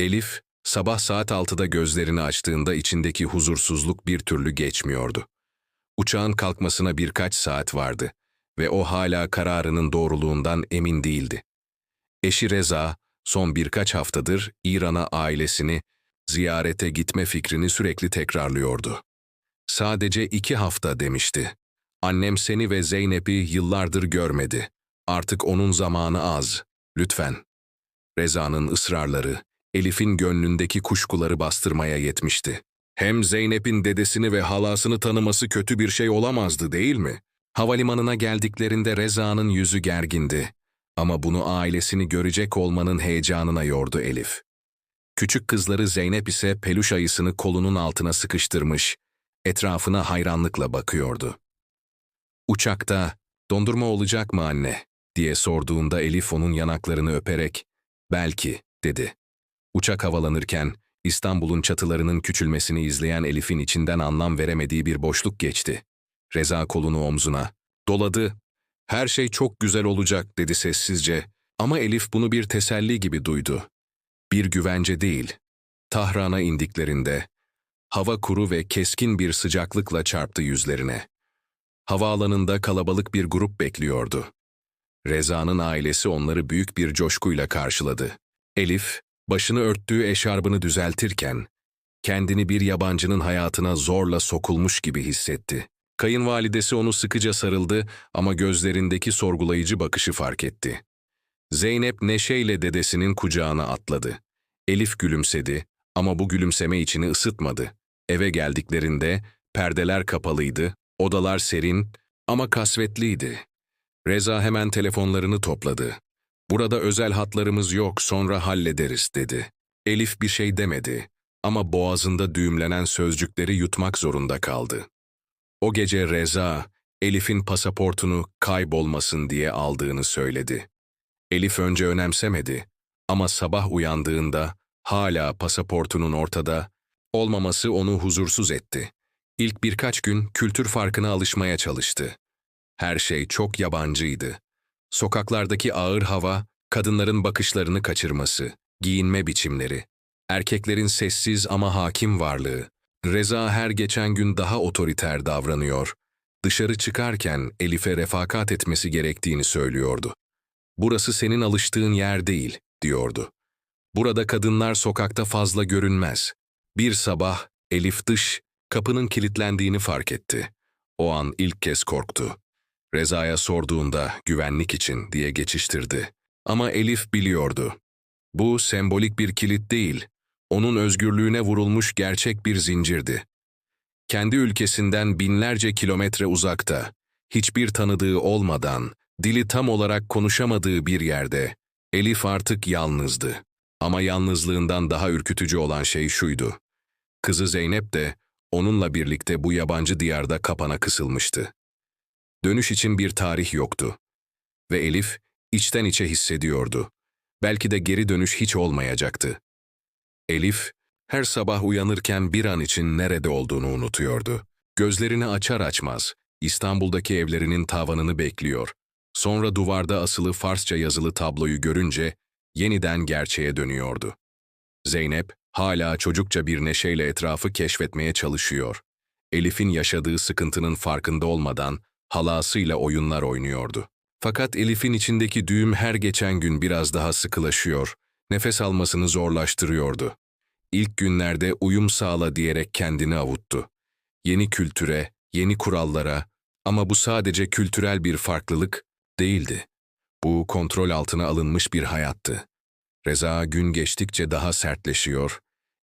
Elif, sabah saat 6'da gözlerini açtığında içindeki huzursuzluk bir türlü geçmiyordu. Uçağın kalkmasına birkaç saat vardı ve o hala kararının doğruluğundan emin değildi. Eşi Reza, son birkaç haftadır İran'a ailesini ziyarete gitme fikrini sürekli tekrarlıyordu. Sadece iki hafta demişti. Annem seni ve Zeynep'i yıllardır görmedi. Artık onun zamanı az. Lütfen. Reza'nın ısrarları, Elif'in gönlündeki kuşkuları bastırmaya yetmişti. Hem Zeynep'in dedesini ve halasını tanıması kötü bir şey olamazdı değil mi? Havalimanına geldiklerinde Reza'nın yüzü gergindi. Ama bunu ailesini görecek olmanın heyecanına yordu Elif. Küçük kızları Zeynep ise peluş ayısını kolunun altına sıkıştırmış, etrafına hayranlıkla bakıyordu. Uçakta, dondurma olacak mı anne? diye sorduğunda Elif onun yanaklarını öperek, belki, dedi. Uçak havalanırken, İstanbul'un çatılarının küçülmesini izleyen Elif'in içinden anlam veremediği bir boşluk geçti. Reza kolunu omzuna, doladı. Her şey çok güzel olacak dedi sessizce ama Elif bunu bir teselli gibi duydu. Bir güvence değil. Tahran'a indiklerinde, hava kuru ve keskin bir sıcaklıkla çarptı yüzlerine. Havaalanında kalabalık bir grup bekliyordu. Reza'nın ailesi onları büyük bir coşkuyla karşıladı. Elif, başını örttüğü eşarbını düzeltirken, kendini bir yabancının hayatına zorla sokulmuş gibi hissetti. Kayınvalidesi onu sıkıca sarıldı ama gözlerindeki sorgulayıcı bakışı fark etti. Zeynep neşeyle dedesinin kucağına atladı. Elif gülümsedi ama bu gülümseme içini ısıtmadı. Eve geldiklerinde perdeler kapalıydı, odalar serin ama kasvetliydi. Reza hemen telefonlarını topladı. Burada özel hatlarımız yok, sonra hallederiz dedi. Elif bir şey demedi ama boğazında düğümlenen sözcükleri yutmak zorunda kaldı. O gece Reza, Elif'in pasaportunu kaybolmasın diye aldığını söyledi. Elif önce önemsemedi ama sabah uyandığında hala pasaportunun ortada olmaması onu huzursuz etti. İlk birkaç gün kültür farkına alışmaya çalıştı. Her şey çok yabancıydı. Sokaklardaki ağır hava, kadınların bakışlarını kaçırması, giyinme biçimleri, erkeklerin sessiz ama hakim varlığı. Reza her geçen gün daha otoriter davranıyor. Dışarı çıkarken Elif'e refakat etmesi gerektiğini söylüyordu. Burası senin alıştığın yer değil, diyordu. Burada kadınlar sokakta fazla görünmez. Bir sabah Elif dış, kapının kilitlendiğini fark etti. O an ilk kez korktu. Reza'ya sorduğunda güvenlik için diye geçiştirdi. Ama Elif biliyordu. Bu sembolik bir kilit değil, onun özgürlüğüne vurulmuş gerçek bir zincirdi. Kendi ülkesinden binlerce kilometre uzakta, hiçbir tanıdığı olmadan, dili tam olarak konuşamadığı bir yerde, Elif artık yalnızdı. Ama yalnızlığından daha ürkütücü olan şey şuydu. Kızı Zeynep de onunla birlikte bu yabancı diyarda kapana kısılmıştı. Dönüş için bir tarih yoktu. Ve Elif içten içe hissediyordu. Belki de geri dönüş hiç olmayacaktı. Elif, her sabah uyanırken bir an için nerede olduğunu unutuyordu. Gözlerini açar açmaz, İstanbul'daki evlerinin tavanını bekliyor. Sonra duvarda asılı Farsça yazılı tabloyu görünce yeniden gerçeğe dönüyordu. Zeynep, hala çocukça bir neşeyle etrafı keşfetmeye çalışıyor. Elif'in yaşadığı sıkıntının farkında olmadan halasıyla oyunlar oynuyordu. Fakat Elif'in içindeki düğüm her geçen gün biraz daha sıkılaşıyor, nefes almasını zorlaştırıyordu. İlk günlerde uyum sağla diyerek kendini avuttu. Yeni kültüre, yeni kurallara ama bu sadece kültürel bir farklılık değildi. Bu kontrol altına alınmış bir hayattı. Reza gün geçtikçe daha sertleşiyor,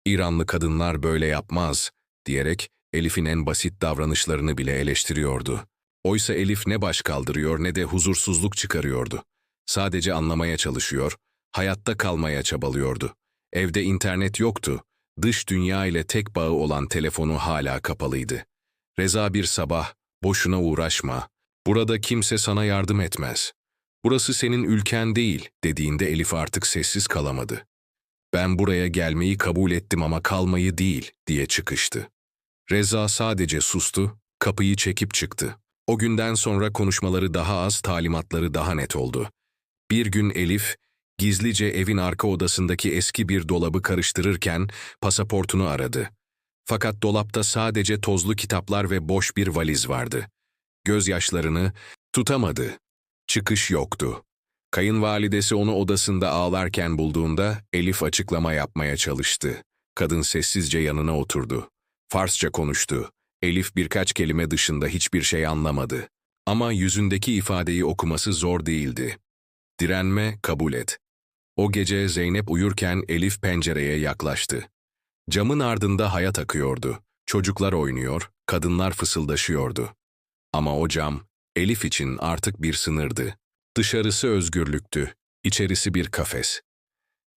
İranlı kadınlar böyle yapmaz diyerek Elif'in en basit davranışlarını bile eleştiriyordu. Oysa Elif ne baş kaldırıyor ne de huzursuzluk çıkarıyordu. Sadece anlamaya çalışıyor, hayatta kalmaya çabalıyordu. Evde internet yoktu, dış dünya ile tek bağı olan telefonu hala kapalıydı. Reza bir sabah, boşuna uğraşma, burada kimse sana yardım etmez. Burası senin ülken değil dediğinde Elif artık sessiz kalamadı. Ben buraya gelmeyi kabul ettim ama kalmayı değil diye çıkıştı. Reza sadece sustu, kapıyı çekip çıktı. O günden sonra konuşmaları daha az, talimatları daha net oldu. Bir gün Elif, gizlice evin arka odasındaki eski bir dolabı karıştırırken pasaportunu aradı. Fakat dolapta sadece tozlu kitaplar ve boş bir valiz vardı. Gözyaşlarını tutamadı. Çıkış yoktu. Kayınvalidesi onu odasında ağlarken bulduğunda Elif açıklama yapmaya çalıştı. Kadın sessizce yanına oturdu. Farsça konuştu. Elif birkaç kelime dışında hiçbir şey anlamadı. Ama yüzündeki ifadeyi okuması zor değildi. Direnme, kabul et. O gece Zeynep uyurken Elif pencereye yaklaştı. Camın ardında hayat akıyordu. Çocuklar oynuyor, kadınlar fısıldaşıyordu. Ama o cam, Elif için artık bir sınırdı. Dışarısı özgürlüktü, içerisi bir kafes.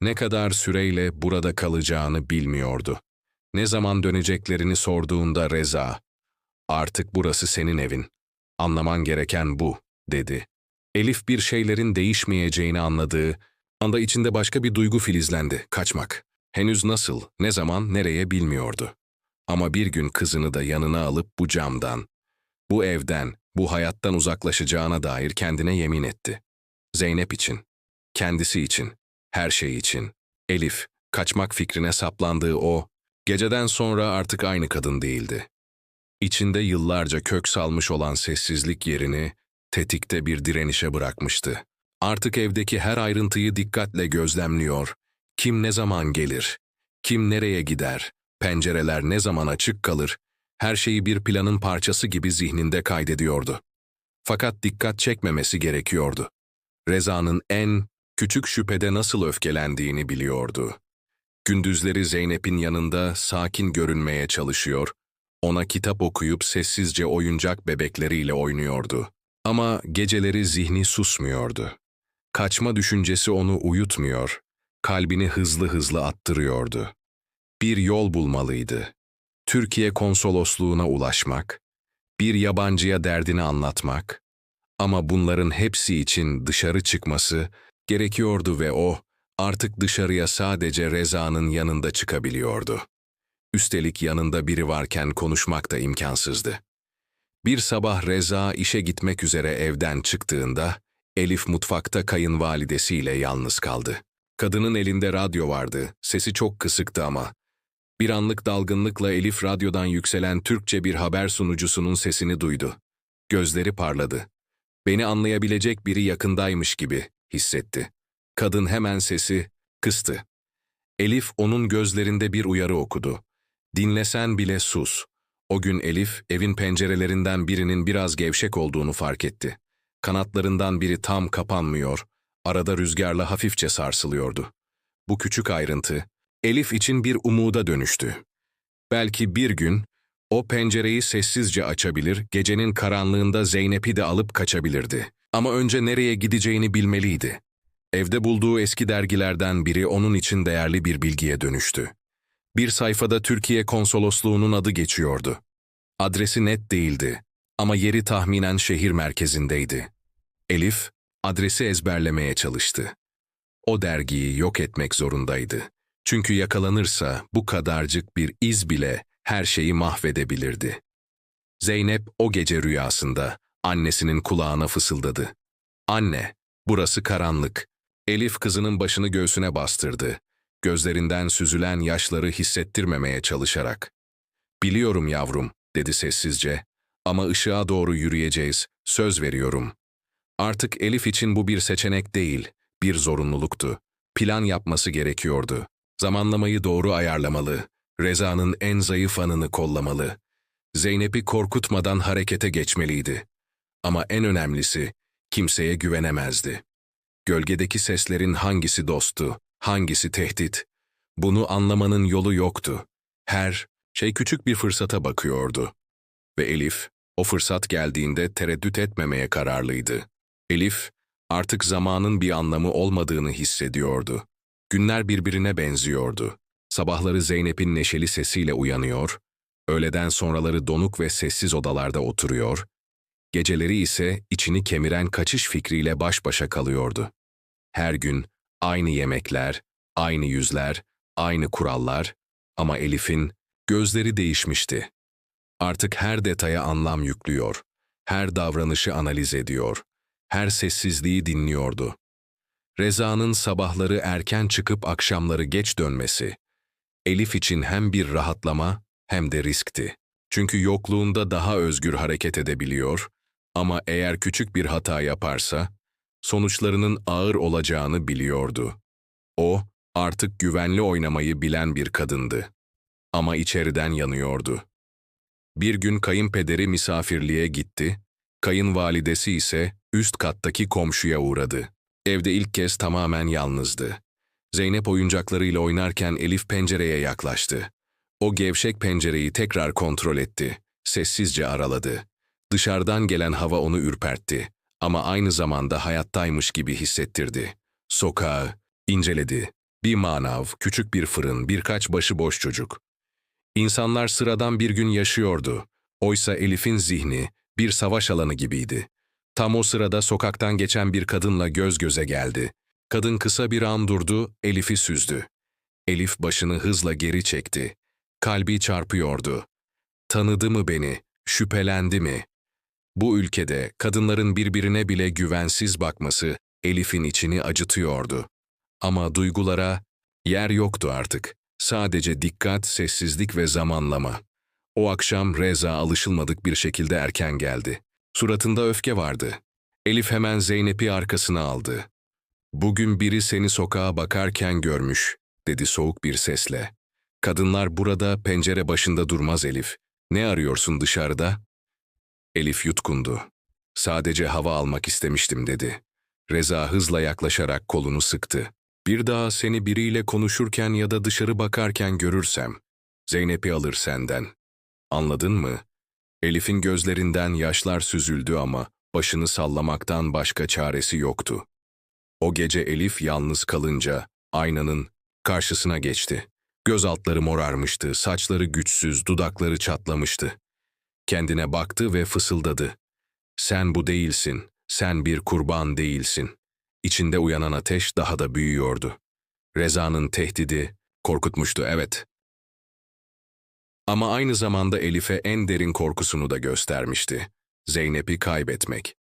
Ne kadar süreyle burada kalacağını bilmiyordu. Ne zaman döneceklerini sorduğunda Reza, ''Artık burası senin evin. Anlaman gereken bu.'' dedi. Elif bir şeylerin değişmeyeceğini anladığı anda içinde başka bir duygu filizlendi, kaçmak. Henüz nasıl, ne zaman, nereye bilmiyordu. Ama bir gün kızını da yanına alıp bu camdan, bu evden, bu hayattan uzaklaşacağına dair kendine yemin etti. Zeynep için, kendisi için, her şey için. Elif, kaçmak fikrine saplandığı o, geceden sonra artık aynı kadın değildi. İçinde yıllarca kök salmış olan sessizlik yerini tetikte bir direnişe bırakmıştı. Artık evdeki her ayrıntıyı dikkatle gözlemliyor. Kim ne zaman gelir? Kim nereye gider? Pencereler ne zaman açık kalır? Her şeyi bir planın parçası gibi zihninde kaydediyordu. Fakat dikkat çekmemesi gerekiyordu. Reza'nın en küçük şüphede nasıl öfkelendiğini biliyordu. Gündüzleri Zeynep'in yanında sakin görünmeye çalışıyor, ona kitap okuyup sessizce oyuncak bebekleriyle oynuyordu. Ama geceleri zihni susmuyordu. Kaçma düşüncesi onu uyutmuyor, kalbini hızlı hızlı attırıyordu. Bir yol bulmalıydı. Türkiye konsolosluğuna ulaşmak, bir yabancıya derdini anlatmak. Ama bunların hepsi için dışarı çıkması gerekiyordu ve o artık dışarıya sadece Reza'nın yanında çıkabiliyordu. Üstelik yanında biri varken konuşmak da imkansızdı. Bir sabah Reza işe gitmek üzere evden çıktığında Elif mutfakta kayınvalidesiyle yalnız kaldı. Kadının elinde radyo vardı, sesi çok kısıktı ama. Bir anlık dalgınlıkla Elif radyodan yükselen Türkçe bir haber sunucusunun sesini duydu. Gözleri parladı. Beni anlayabilecek biri yakındaymış gibi hissetti. Kadın hemen sesi kıstı. Elif onun gözlerinde bir uyarı okudu. Dinlesen bile sus. O gün Elif evin pencerelerinden birinin biraz gevşek olduğunu fark etti. Kanatlarından biri tam kapanmıyor, arada rüzgarla hafifçe sarsılıyordu. Bu küçük ayrıntı, Elif için bir umuda dönüştü. Belki bir gün, o pencereyi sessizce açabilir, gecenin karanlığında Zeynep'i de alıp kaçabilirdi. Ama önce nereye gideceğini bilmeliydi. Evde bulduğu eski dergilerden biri onun için değerli bir bilgiye dönüştü. Bir sayfada Türkiye konsolosluğunun adı geçiyordu. Adresi net değildi ama yeri tahminen şehir merkezindeydi. Elif, adresi ezberlemeye çalıştı. O dergiyi yok etmek zorundaydı. Çünkü yakalanırsa bu kadarcık bir iz bile her şeyi mahvedebilirdi. Zeynep o gece rüyasında annesinin kulağına fısıldadı. Anne, burası karanlık. Elif kızının başını göğsüne bastırdı. Gözlerinden süzülen yaşları hissettirmemeye çalışarak. Biliyorum yavrum, dedi sessizce. Ama ışığa doğru yürüyeceğiz, söz veriyorum. Artık Elif için bu bir seçenek değil, bir zorunluluktu. Plan yapması gerekiyordu. Zamanlamayı doğru ayarlamalı. Reza'nın en zayıf anını kollamalı. Zeynep'i korkutmadan harekete geçmeliydi. Ama en önemlisi, kimseye güvenemezdi. Gölgedeki seslerin hangisi dostu, hangisi tehdit? Bunu anlamanın yolu yoktu. Her şey küçük bir fırsata bakıyordu. Ve Elif, o fırsat geldiğinde tereddüt etmemeye kararlıydı. Elif, artık zamanın bir anlamı olmadığını hissediyordu. Günler birbirine benziyordu. Sabahları Zeynep'in neşeli sesiyle uyanıyor, öğleden sonraları donuk ve sessiz odalarda oturuyor, geceleri ise içini kemiren kaçış fikriyle baş başa kalıyordu. Her gün aynı yemekler, aynı yüzler, aynı kurallar ama Elif'in gözleri değişmişti. Artık her detaya anlam yüklüyor, her davranışı analiz ediyor, her sessizliği dinliyordu. Reza'nın sabahları erken çıkıp akşamları geç dönmesi, Elif için hem bir rahatlama hem de riskti. Çünkü yokluğunda daha özgür hareket edebiliyor ama eğer küçük bir hata yaparsa, sonuçlarının ağır olacağını biliyordu. O, artık güvenli oynamayı bilen bir kadındı. Ama içeriden yanıyordu. Bir gün kayınpederi misafirliğe gitti, kayınvalidesi ise üst kattaki komşuya uğradı. Evde ilk kez tamamen yalnızdı. Zeynep oyuncaklarıyla oynarken Elif pencereye yaklaştı. O gevşek pencereyi tekrar kontrol etti. Sessizce araladı. Dışarıdan gelen hava onu ürpertti. Ama aynı zamanda hayattaymış gibi hissettirdi. Sokağı inceledi. Bir manav, küçük bir fırın, birkaç başıboş çocuk. İnsanlar sıradan bir gün yaşıyordu. Oysa Elif'in zihni bir savaş alanı gibiydi. Tam o sırada sokaktan geçen bir kadınla göz göze geldi. Kadın kısa bir an durdu, Elif'i süzdü. Elif başını hızla geri çekti. Kalbi çarpıyordu. Tanıdı mı beni? Şüphelendi mi? Bu ülkede kadınların birbirine bile güvensiz bakması Elif'in içini acıtıyordu. Ama duygulara yer yoktu artık. Sadece dikkat, sessizlik ve zamanlama. O akşam Reza alışılmadık bir şekilde erken geldi. Suratında öfke vardı. Elif hemen Zeynep'i arkasına aldı. Bugün biri seni sokağa bakarken görmüş, dedi soğuk bir sesle. Kadınlar burada pencere başında durmaz Elif. Ne arıyorsun dışarıda? Elif yutkundu. Sadece hava almak istemiştim dedi. Reza hızla yaklaşarak kolunu sıktı. Bir daha seni biriyle konuşurken ya da dışarı bakarken görürsem, Zeynep'i alır senden. Anladın mı? Elif'in gözlerinden yaşlar süzüldü ama başını sallamaktan başka çaresi yoktu. O gece Elif yalnız kalınca aynanın karşısına geçti. Göz altları morarmıştı, saçları güçsüz, dudakları çatlamıştı. Kendine baktı ve fısıldadı. Sen bu değilsin, sen bir kurban değilsin. İçinde uyanan ateş daha da büyüyordu. Reza'nın tehdidi korkutmuştu, evet. Ama aynı zamanda Elif'e en derin korkusunu da göstermişti. Zeynep'i kaybetmek.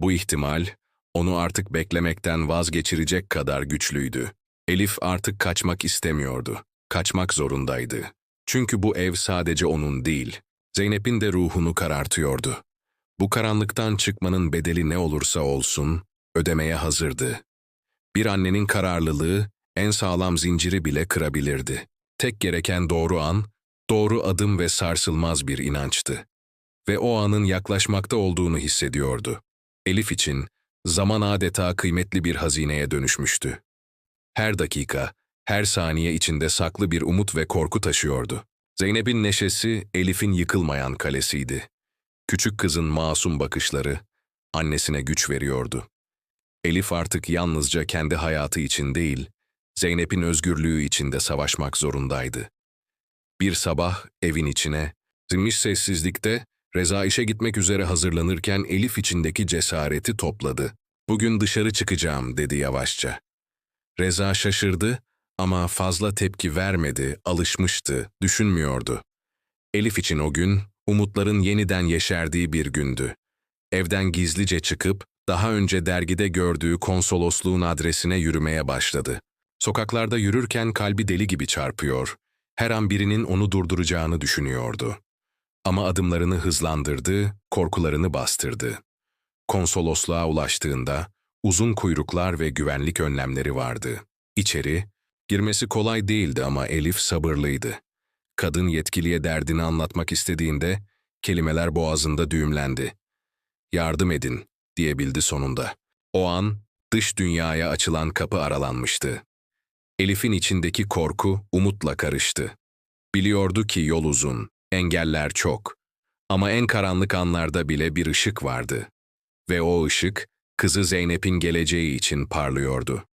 Bu ihtimal, onu artık beklemekten vazgeçirecek kadar güçlüydü. Elif artık kaçmak istemiyordu. Kaçmak zorundaydı. Çünkü bu ev sadece onun değil, Zeynep'in de ruhunu karartıyordu. Bu karanlıktan çıkmanın bedeli ne olursa olsun, ödemeye hazırdı. Bir annenin kararlılığı, en sağlam zinciri bile kırabilirdi. Tek gereken doğru an, doğru adım ve sarsılmaz bir inançtı. Ve o anın yaklaşmakta olduğunu hissediyordu. Elif için zaman adeta kıymetli bir hazineye dönüşmüştü. Her dakika, her saniye içinde saklı bir umut ve korku taşıyordu. Zeynep'in neşesi Elif'in yıkılmayan kalesiydi. Küçük kızın masum bakışları annesine güç veriyordu. Elif artık yalnızca kendi hayatı için değil, Zeynep'in özgürlüğü için de savaşmak zorundaydı. Bir sabah evin içine, zinmiş sessizlikte Reza işe gitmek üzere hazırlanırken Elif içindeki cesareti topladı. Bugün dışarı çıkacağım dedi yavaşça. Reza şaşırdı ama fazla tepki vermedi, alışmıştı, düşünmüyordu. Elif için o gün, umutların yeniden yeşerdiği bir gündü. Evden gizlice çıkıp, daha önce dergide gördüğü konsolosluğun adresine yürümeye başladı. Sokaklarda yürürken kalbi deli gibi çarpıyor, her an birinin onu durduracağını düşünüyordu. Ama adımlarını hızlandırdı, korkularını bastırdı. Konsolosluğa ulaştığında uzun kuyruklar ve güvenlik önlemleri vardı. İçeri, girmesi kolay değildi ama Elif sabırlıydı. Kadın yetkiliye derdini anlatmak istediğinde kelimeler boğazında düğümlendi. Yardım edin, diyebildi sonunda. O an dış dünyaya açılan kapı aralanmıştı. Elif'in içindeki korku umutla karıştı. Biliyordu ki yol uzun, engeller çok. Ama en karanlık anlarda bile bir ışık vardı. Ve o ışık, kızı Zeynep'in geleceği için parlıyordu.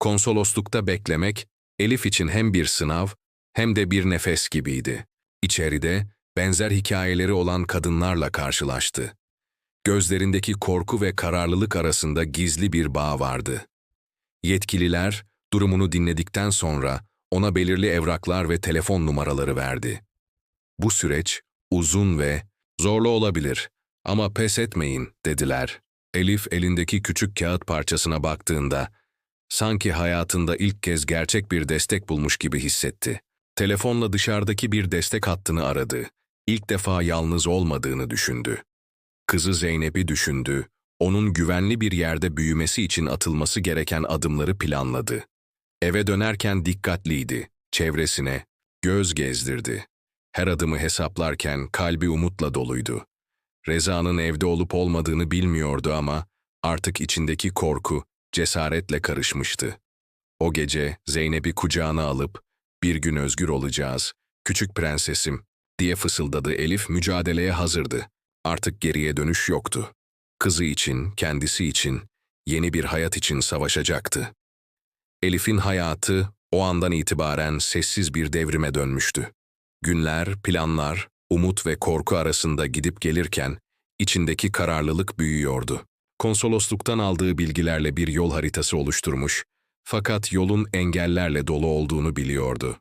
Konsoloslukta beklemek, Elif için hem bir sınav hem de bir nefes gibiydi. İçeride benzer hikayeleri olan kadınlarla karşılaştı. Gözlerindeki korku ve kararlılık arasında gizli bir bağ vardı. Yetkililer, durumunu dinledikten sonra ona belirli evraklar ve telefon numaraları verdi. Bu süreç uzun ve zorlu olabilir ama pes etmeyin dediler. Elif elindeki küçük kağıt parçasına baktığında Sanki hayatında ilk kez gerçek bir destek bulmuş gibi hissetti. Telefonla dışarıdaki bir destek hattını aradı. İlk defa yalnız olmadığını düşündü. Kızı Zeynep'i düşündü. Onun güvenli bir yerde büyümesi için atılması gereken adımları planladı. Eve dönerken dikkatliydi. Çevresine göz gezdirdi. Her adımı hesaplarken kalbi umutla doluydu. Reza'nın evde olup olmadığını bilmiyordu ama artık içindeki korku cesaretle karışmıştı. O gece Zeynep'i kucağına alıp bir gün özgür olacağız, küçük prensesim diye fısıldadı Elif mücadeleye hazırdı. Artık geriye dönüş yoktu. Kızı için, kendisi için, yeni bir hayat için savaşacaktı. Elif'in hayatı o andan itibaren sessiz bir devrime dönmüştü. Günler, planlar, umut ve korku arasında gidip gelirken içindeki kararlılık büyüyordu. Konsolosluktan aldığı bilgilerle bir yol haritası oluşturmuş fakat yolun engellerle dolu olduğunu biliyordu.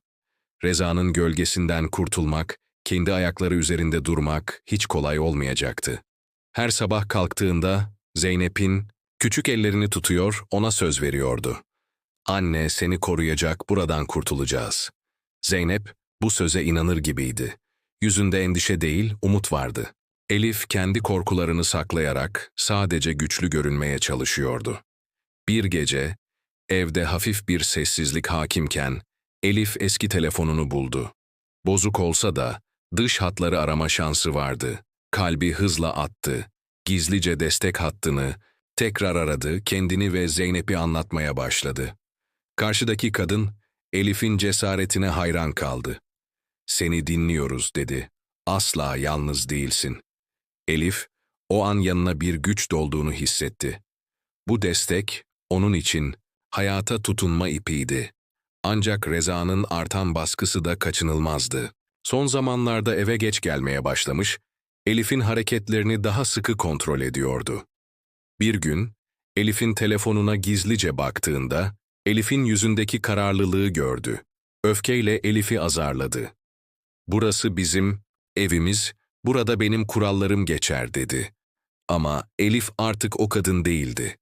Reza'nın gölgesinden kurtulmak, kendi ayakları üzerinde durmak hiç kolay olmayacaktı. Her sabah kalktığında Zeynep'in küçük ellerini tutuyor, ona söz veriyordu. Anne seni koruyacak, buradan kurtulacağız. Zeynep bu söze inanır gibiydi. Yüzünde endişe değil, umut vardı. Elif kendi korkularını saklayarak sadece güçlü görünmeye çalışıyordu. Bir gece, evde hafif bir sessizlik hakimken, Elif eski telefonunu buldu. Bozuk olsa da dış hatları arama şansı vardı. Kalbi hızla attı. Gizlice destek hattını, tekrar aradı, kendini ve Zeynep'i anlatmaya başladı. Karşıdaki kadın, Elif'in cesaretine hayran kaldı. Seni dinliyoruz dedi. Asla yalnız değilsin. Elif, o an yanına bir güç dolduğunu hissetti. Bu destek, onun için hayata tutunma ipiydi. Ancak Reza'nın artan baskısı da kaçınılmazdı. Son zamanlarda eve geç gelmeye başlamış, Elif'in hareketlerini daha sıkı kontrol ediyordu. Bir gün, Elif'in telefonuna gizlice baktığında, Elif'in yüzündeki kararlılığı gördü. Öfkeyle Elif'i azarladı. Burası bizim, evimiz, burada benim kurallarım geçer dedi. Ama Elif artık o kadın değildi.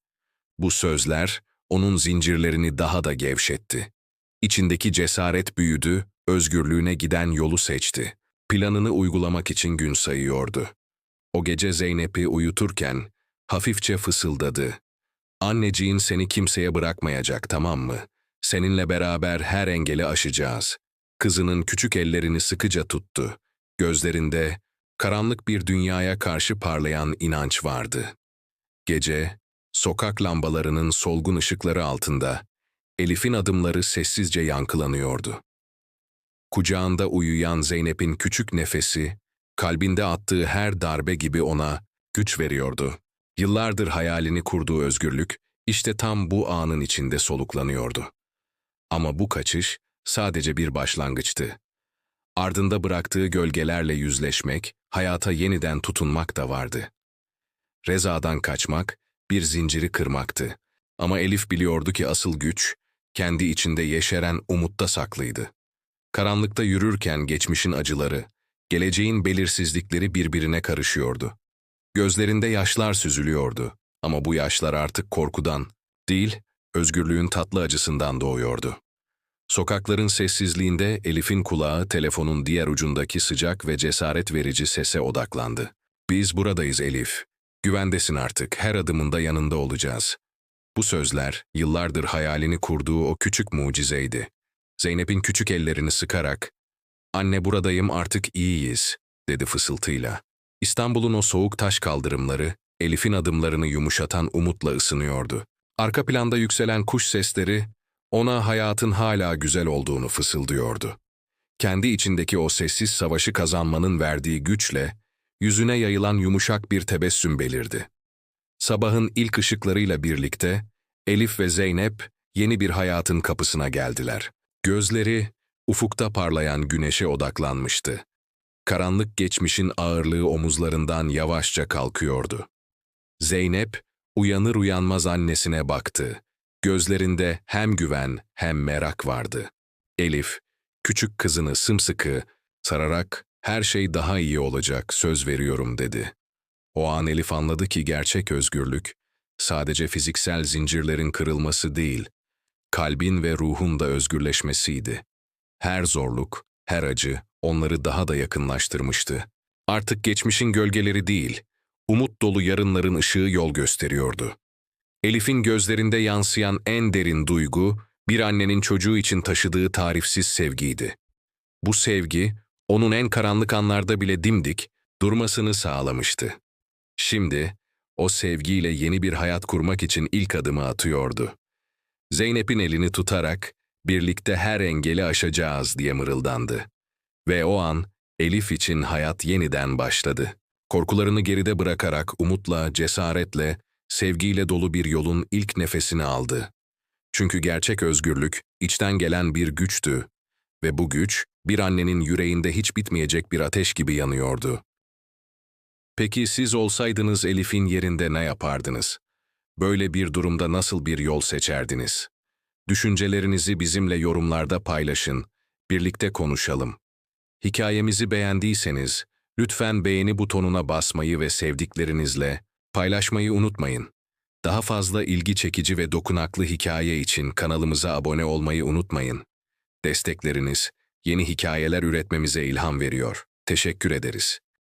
Bu sözler onun zincirlerini daha da gevşetti. İçindeki cesaret büyüdü, özgürlüğüne giden yolu seçti. Planını uygulamak için gün sayıyordu. O gece Zeynep'i uyuturken hafifçe fısıldadı. Anneciğin seni kimseye bırakmayacak tamam mı? Seninle beraber her engeli aşacağız. Kızının küçük ellerini sıkıca tuttu. Gözlerinde karanlık bir dünyaya karşı parlayan inanç vardı. Gece, sokak lambalarının solgun ışıkları altında Elif'in adımları sessizce yankılanıyordu. Kucağında uyuyan Zeynep'in küçük nefesi, kalbinde attığı her darbe gibi ona güç veriyordu. Yıllardır hayalini kurduğu özgürlük, işte tam bu anın içinde soluklanıyordu. Ama bu kaçış sadece bir başlangıçtı. Ardında bıraktığı gölgelerle yüzleşmek, hayata yeniden tutunmak da vardı. Reza'dan kaçmak, bir zinciri kırmaktı. Ama Elif biliyordu ki asıl güç, kendi içinde yeşeren umutta saklıydı. Karanlıkta yürürken geçmişin acıları, geleceğin belirsizlikleri birbirine karışıyordu. Gözlerinde yaşlar süzülüyordu ama bu yaşlar artık korkudan değil, özgürlüğün tatlı acısından doğuyordu. Sokakların sessizliğinde Elif'in kulağı telefonun diğer ucundaki sıcak ve cesaret verici sese odaklandı. Biz buradayız Elif. Güvendesin artık, her adımında yanında olacağız. Bu sözler, yıllardır hayalini kurduğu o küçük mucizeydi. Zeynep'in küçük ellerini sıkarak, ''Anne buradayım artık iyiyiz.'' dedi fısıltıyla. İstanbul'un o soğuk taş kaldırımları, Elif'in adımlarını yumuşatan umutla ısınıyordu. Arka planda yükselen kuş sesleri, ona hayatın hala güzel olduğunu fısıldıyordu. Kendi içindeki o sessiz savaşı kazanmanın verdiği güçle, yüzüne yayılan yumuşak bir tebessüm belirdi. Sabahın ilk ışıklarıyla birlikte, Elif ve Zeynep yeni bir hayatın kapısına geldiler. Gözleri, ufukta parlayan güneşe odaklanmıştı. Karanlık geçmişin ağırlığı omuzlarından yavaşça kalkıyordu. Zeynep, uyanır uyanmaz annesine baktı. Gözlerinde hem güven hem merak vardı. Elif, küçük kızını sımsıkı, sararak her şey daha iyi olacak söz veriyorum dedi. O an Elif anladı ki gerçek özgürlük, sadece fiziksel zincirlerin kırılması değil, kalbin ve ruhun da özgürleşmesiydi. Her zorluk, her acı onları daha da yakınlaştırmıştı. Artık geçmişin gölgeleri değil, umut dolu yarınların ışığı yol gösteriyordu. Elif'in gözlerinde yansıyan en derin duygu, bir annenin çocuğu için taşıdığı tarifsiz sevgiydi. Bu sevgi, onun en karanlık anlarda bile dimdik, durmasını sağlamıştı. Şimdi, o sevgiyle yeni bir hayat kurmak için ilk adımı atıyordu. Zeynep'in elini tutarak, birlikte her engeli aşacağız diye mırıldandı. Ve o an, Elif için hayat yeniden başladı. Korkularını geride bırakarak umutla, cesaretle, sevgiyle dolu bir yolun ilk nefesini aldı. Çünkü gerçek özgürlük içten gelen bir güçtü ve bu güç bir annenin yüreğinde hiç bitmeyecek bir ateş gibi yanıyordu. Peki siz olsaydınız Elif'in yerinde ne yapardınız? Böyle bir durumda nasıl bir yol seçerdiniz? Düşüncelerinizi bizimle yorumlarda paylaşın, birlikte konuşalım. Hikayemizi beğendiyseniz lütfen beğeni butonuna basmayı ve sevdiklerinizle paylaşmayı unutmayın. Daha fazla ilgi çekici ve dokunaklı hikaye için kanalımıza abone olmayı unutmayın. Destekleriniz yeni hikayeler üretmemize ilham veriyor. Teşekkür ederiz.